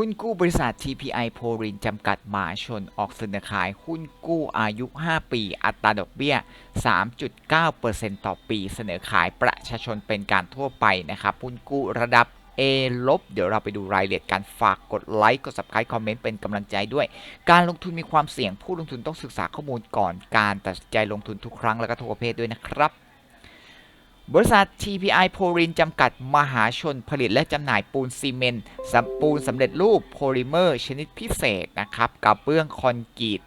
หุ้นกู้บริษัท TPI โพรินจำกัดมหาชนออกเสนอขายหุ้นกู้อายุ 5 ปี อัตราดอกเบี้ย 3.9%ต่อปีเสนอขายประชาชนเป็นการทั่วไปนะครับ หุ้นกู้ระดับ A ลบ เดี๋ยวเราไปดูรายละเอียดการฝากกดไลค์ กด subscribe คอมเมนต์เป็นกำลังใจด้วย การลงทุนมีความเสี่ยงผู้ลงทุนต้องศึกษาข้อมูลก่อนการตัดสินใจลงทุนทุกครั้งและก็ทุกประเภทด้วยนะครับ บริษัท TPI โพรินจำกัดมหาชนผลิตและจำหน่ายปูนซีเมนต์สปูนสำเร็จรูปโพลิเมอร์ชนิดพิเศษนะครับกับเบื้องคอนกรีต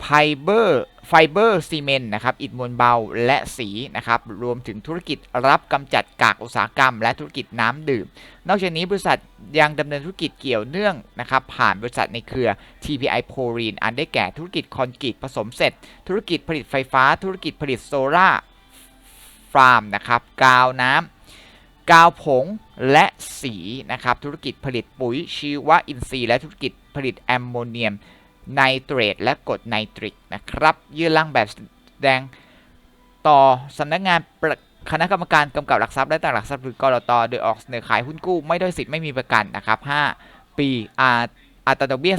ไฟเบอร์ไฟเบอร์ซีเมนต์นะครับอิฐมวลเบาและสีนะครับรวมถึงธุรกิจรับกำจัดกากอุตสาหกรรม และธุรกิจน้ำดื่ม นอกจากนี้บริษัทยังดำเนินธุรกิจเกี่ยวเนื่องนะครับผ่านบริษัทในเครือ TPI โพรินอันได้แก่ธุรกิจคอนกรีตผสมเสร็จ ธุรกิจผลิตไฟฟ้า ธุรกิจผลิตโซล่า ฟาร์มนะครับกาวน้ำกาวผงและสีนะครับธุรกิจผลิตปุ๋ยชีวอินทรีย์และธุรกิจผลิตแอมโมเนียมไนเตรตและกรดไนตริกนะครับยื่นร่างแบบแสดงต่อสำนักงานปรคณะกรรมการกำกับหลักทรัพย์และตลาดหลักทรัพย์หรือกรตโดยออกเสนอขายหุ้นกู้ไม่ด้อยสิทธิ์ไม่มีประกันนะครับ 5 ปีอาอัตราดอกเบี้ย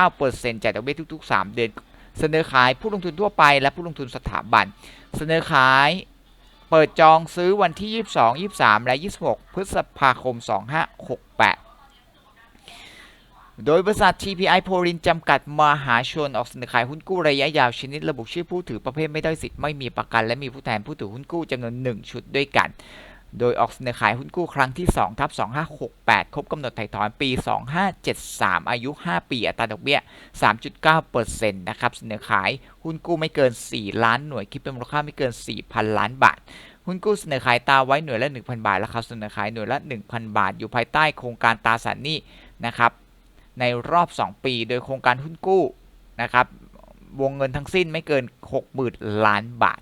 3.9%จ่ายดอกเบี้ยทุก ๆ 3 เดือน เสนอขายผู้ลงทุนทั่วไปและผู้ลงทุนสถาบัน เสนอขาย เปิดจองซื้อวันที่ 22 23 และ 26 พฤษภาคม 2568 โดยบริษัท TPI โพลินจำกัดมหาชนออกเสนอขายหุ้นกู้ระยะยาวชนิดระบุชื่อผู้ถือประเภทไม่ได้สิทธิ์ไม่มีประกัน และมีผู้แทนผู้ถือหุ้นกู้จำนวน 1 ชุดด้วยกัน โดยออกเสนอขายหุ้นกู้ครั้งที่2ทับ2568 ครบกำหนดไถ่ถอนปี 2573 อายุ 5 ปี อัตราดอกเบี้ย 3.9%นะครับ เสนอขายหุ้นกู้ไม่เกิน 4 ล้านหน่วย คิดเป็นมูลค่าไม่เกิน 4,000 ล้านบาท หุ้นกู้เสนอขายตาไว้หน่วยละ 1,000 บาท ราคาเสนอขายหน่วยละ 1,000 บาท อยู่ภายใต้โครงการตาสารหนี้นะครับ ในรอบ 2 ปี โดยโครงการหุ้นกู้นะครับ วงเงินทั้งสิ้นไม่เกิน 60,000 ล้านบาท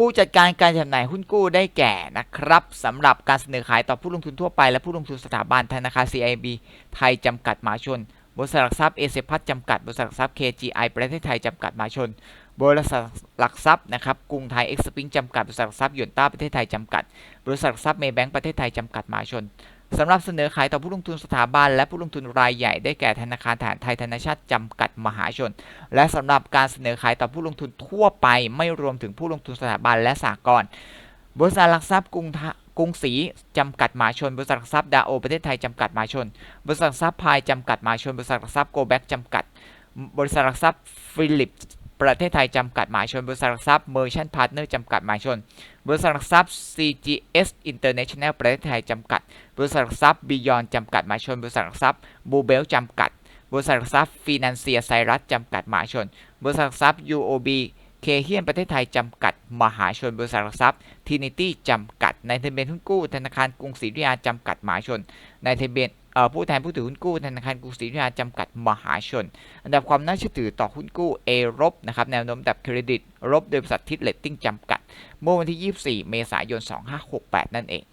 ผู้จัดการการจำหน่ายหุ้นกู้ได้แก่นะครับสำหรับการเสนอขายต่อผู้ลงทุนทั่วไปและผู้ลงทุนสถาบันธนาคาร CIB ไทยจำกัดมหาชน บริษัทหลักทรัพย์เอเซพัทจำกัด บริษัทหลักทรัพย์ KGI ประเทศไทยจำกัดมหาชน บริษัทหลักทรัพย์นะครับกรุงไทยเอ็กซ์พิงจำกัด บริษัทหลักทรัพย์ยวนต้าประเทศไทยจำกัด บริษัทหลักทรัพย์เมย์แบงก์ประเทศไทยจำกัดมหาชน สำหรับเสนอขายต่อผู้ลงทุนสถาบัน และผู้ลงทุนรายใหญ่ได้แก่ธนาคารทหารไทยธนชาติจำกัดมหาชน และสำหรับการเสนอขายต่อผู้ลงทุนทั่วไปไม่รวมถึงผู้ลงทุนสถาบันและสหกรณ์บริษัทหลักทรัพย์กรุงกรุงศรีจำกัดมหาชน บริษัทหลักทรัพย์ดาโอประเทศไทยจำกัดมหาชน บริษัทหลักทรัพย์พายจำกัดมหาชน บริษัทหลักทรัพย์โกแบ็กจำกัด บริษัทหลักทรัพย์ฟิลิป ประเทศไทยจำกัดหมายชนบริษัทหลักทรัพย์ Merchant Partner จำกัดหมายชน บริษัทหลักทรัพย์ CGS International ประเทศไทยจำกัด บริษัทหลักทรัพย์ Beyond จำกัดหมายชน บริษัทหลักทรัพย์ Bluebell จำกัด บริษัทหลักทรัพย์ Financier ไซรัสจำกัดหมายชน บริษัทหลักทรัพย์ UOB เคเฮียนประเทศไทยจำกัด มหาชนบริษัทหลักทรัพย์ทีนิตี้จำกัด ในทะเบียนหุ้นกู้ธนาคารกรุงศรีอยุธยาจำกัดมหาชน ในทะเบียนผู้แทนผู้ถือหุ้นกู้ธนาคารกรุงศรีอยุธยาจำกัดมหาชน อันดับความน่าเชื่อถือต่อหุ้นกู้ A ลบนะครับแนวโน้มดับเครดิตลบโดยบริษัททิศเลตติ้งจำกัด เมื่อวันที่ 24 เมษายน 2568 นั่นเอง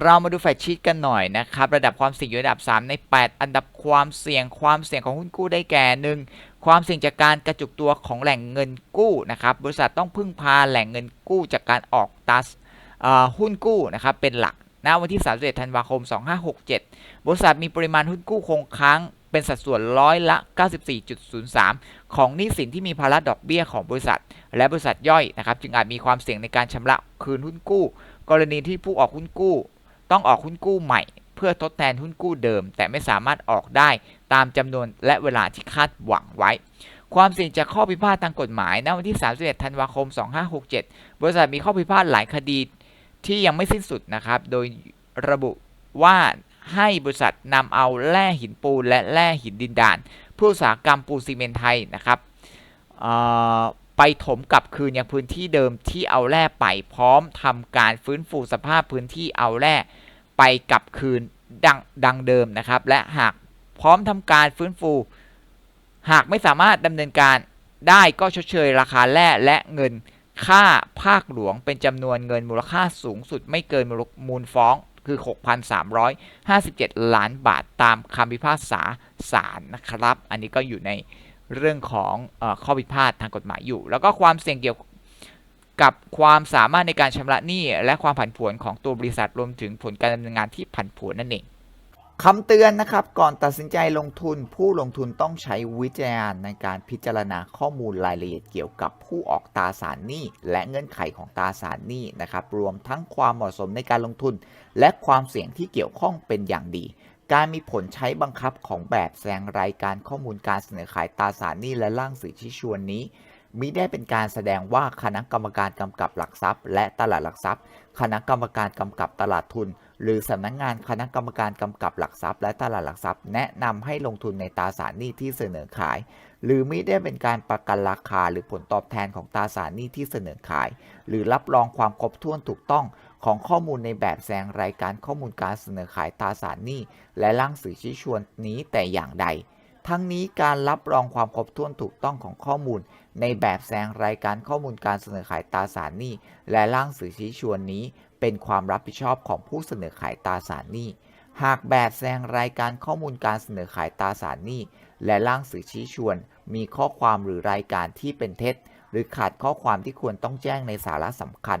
เรามาดูแฟกชีตกันหน่อยนะครับ ระดับความเสี่ยงอยู่อันดับ 3 ใน 8 อันดับความเสี่ยงความเสี่ยงของหุ้นกู้ได้แก่หนึ่งความเสี่ยงจากการกระจุกตัวของแหล่งเงินกู้นะครับบริษัทต้องพึ่งพาแหล่งเงินกู้จากการออกตัสหุ้นกู้นะครับเป็นหลักณวันที่31ธันวาคม 2567 บริษัทมีปริมาณหุ้นกู้คงค้างเป็นสัดส่วนร้อยละ 94.03 ของหนี้สินที่มีภาระดอกเบี้ยของบริษัท และบริษัทย่อยนะครับจึงอาจมีความเสี่ยงในการชำระคืนหุ้นกู้ กรณีที่ผู้ออกหุ้นกู้ ต้องออกหุ้นกู้ใหม่ เพื่อทดแทนหุ้นกู้เดิม แต่ไม่สามารถออกได้ตามจำนวนและเวลาที่คาดหวังไว้ ความเสี่ยงจากข้อพิพาททางกฎหมายณวันที่ 31 ธันวาคม 2567 บริษัทมีข้อพิพาทหลายคดีที่ยังไม่สิ้นสุดนะครับ โดยระบุว่าให้บริษัทนำเอาแร่หินปูนและแร่หินดินดานผู้อุตสาหกรรมปูนซีเมนต์ไทยนะครับ ไปถมกลับคืนยังพื้นที่เดิมที่เอาแร่ไปพร้อมทำการฟื้นฟูสภาพพื้นที่เอาแร่ไปกลับคืนดังดังเดิมนะครับ และหากพร้อมทำการฟื้นฟู หากไม่สามารถดำเนินการได้ก็ชดเชยราคาแร่และเงินค่าภาคหลวงเป็นจำนวนเงินมูลค่าสูงสุดไม่เกินมูลฟ้องคือ 6,357 ล้านบาทตามคำพิพากษาศาลนะครับ อันนี้ก็อยู่ใน เรื่องของอข้อพิพาททางกฎหมายอยู่ แล้วก็ความเสี่ยงเกี่ยวกับความสามารถในการชำระหนี้และความผันผวนของตัวบริษัทรวมถึงผลการดำเนินงานที่ผันผวนนั่นเองคำเตือนนะครับ ก่อนตัดสินใจลงทุน ผู้ลงทุนต้องใช้วิจารณญาณในการพิจารณาข้อมูลรายละเอียดเกี่ยวกับผู้ออกตราสารหนี้ และเงื่อนไขของตราสารหนี้นะครับ รวมทั้งความเหมาะสมในการลงทุน และความเสี่ยงที่เกี่ยวข้องเป็นอย่างดี การมีผลใช้บังคับของแบบแสดงรายการข้อมูลการเสนอขายตราสารหนี้และร่างสื่อชี้ชวนนี้มิได้เป็นการแสดงว่าคณะกรรมการกำกับหลักทรัพย์ และตลาดหลักทรัพย์ คณะกรรมการกำกับตลาดทุน หรือสำนักงานคณะกรรมการกำกับหลักทรัพย์ และตลาดหลักทรัพย์ แนะนำให้ลงทุนในตราสารหนี้ที่เสนอขาย หรือมิได้เป็นการประกันราคาหรือผลตอบแทนของตราสารหนี้ที่เสนอขาย หรือรับรองความครบถ้วนถูกต้อง ของข้อมูลในแบบแสดงรายการข้อมูลการเสนอขายตราสารหนี้และร่างสื่อชี้ชวนนี้แต่อย่างใด ทั้งนี้การรับรองความครบถ้วนถูกต้องของข้อมูล ในแบบแสดงรายการข้อมูลการเสนอขายตราสารหนี้และร่างสื่อชี้ชวนนี้ เป็นความรับผิดชอบของผู้เสนอขายตราสารหนี้หากแบบแสดงรายการข้อมูลการเสนอขายตราสารหนี้ และร่างสื่อชี้ชวน มีข้อความหรือรายการที่เป็นเท็จ หรือขาดข้อความที่ควรต้องแจ้งในสาระสำคัญ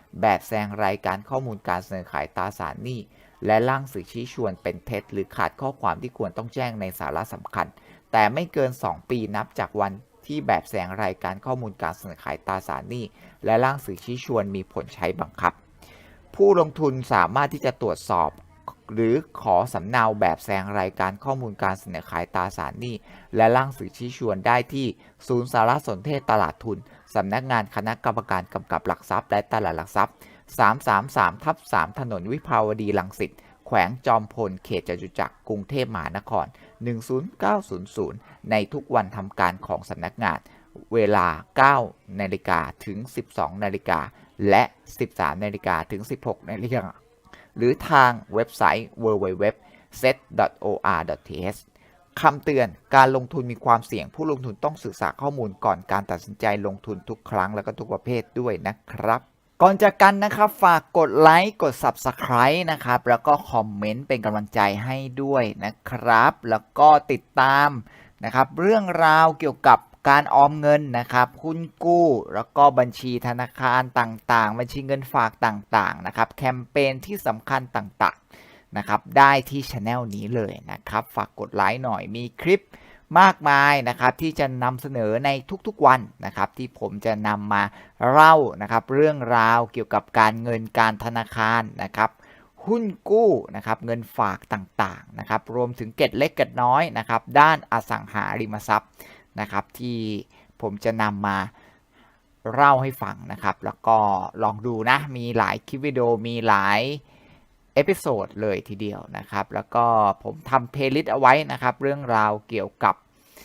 แบบแสดงรายการข้อมูลการเสนอขายตราสารหนี้ และร่างสื่อชี้ชวนเป็นเท็จ หรือขาดข้อความที่ควรต้องแจ้งในสาระสำคัญ แต่ไม่เกิน 2 ปีนับจากวันที่แบบแสดงรายการข้อมูลการเสนอขายตราสารหนี้ และร่างสื่อชี้ชวนมีผลใช้บังคับ ผู้ลงทุนสามารถที่จะตรวจสอบ หรือขอสำเนาแบบแสดงรายการข้อมูลการเสนอขายตราสารหนี้ และร่างสื่อชี้ชวนได้ที่ ศูนย์สารสนเทศตลาดทุน สำนักงานคณะกรรมการกำกับหลักทรัพย์ และตลาดหลักทรัพย์ 333ทับ3ถนนวิภาวดีรังสิตแขวงจอมพลเขตจตุจักรกรุงเทพมหานคร 10900 ในทุกวันทำการของสำนักงาน เวลา 9นาฬิกาถึง 12นาฬิกาและ 13นาฬิกาถึง 16นาฬิกาหรือทางเว็บไซต์ www.set.or.th คำเตือนการลงทุนมีความเสี่ยง ผู้ลงทุนต้องศึกษาข้อมูลก่อนการตัดสินใจลงทุนทุกครั้งและก็ทุกประเภทด้วยนะครับ ก่อนจากกันนะครับ ฝากกดไลค์กด Subscribe นะครับ แล้วก็คอมเมนต์เป็นกำลังใจให้ด้วยนะครับ แล้วก็ติดตามนะครับ เรื่องราวเกี่ยวกับการออมเงินนะครับหุ้นกู้ แล้วก็บัญชีธนาคารต่างๆ บัญชีเงินฝากต่างๆนะครับ แคมเปญที่สำคัญต่างๆ นะครับได้ที่ช anel นี้เลยนะครับฝากกดไลค์หน่อยมีคลิปมากมายนะครับที่จะนำเสนอในทุกๆวันนะครับที่ผมจะนำมาเล่านะครับเรื่องราวเกี่ยวกับการเงินการธนาคารนะครับหุ้นกู้นะครับเงินฝากต่างๆนะครับรวมถึงเก็ดเล็กเก็ดน้อยนะครับด้านอสังหาริมทรัพย์นะครับที่ผมจะนำมาเล่าให้ฟังนะครับ แล้วก็ลองดูนะมีหลายคลิปวิดีโอมีหลาย เอพิโซดเลยทีเดียวนะครับ แล้วก็ผมทำเพลย์ลิสต์เอาไว้นะครับ เรื่องราวเกี่ยวกับ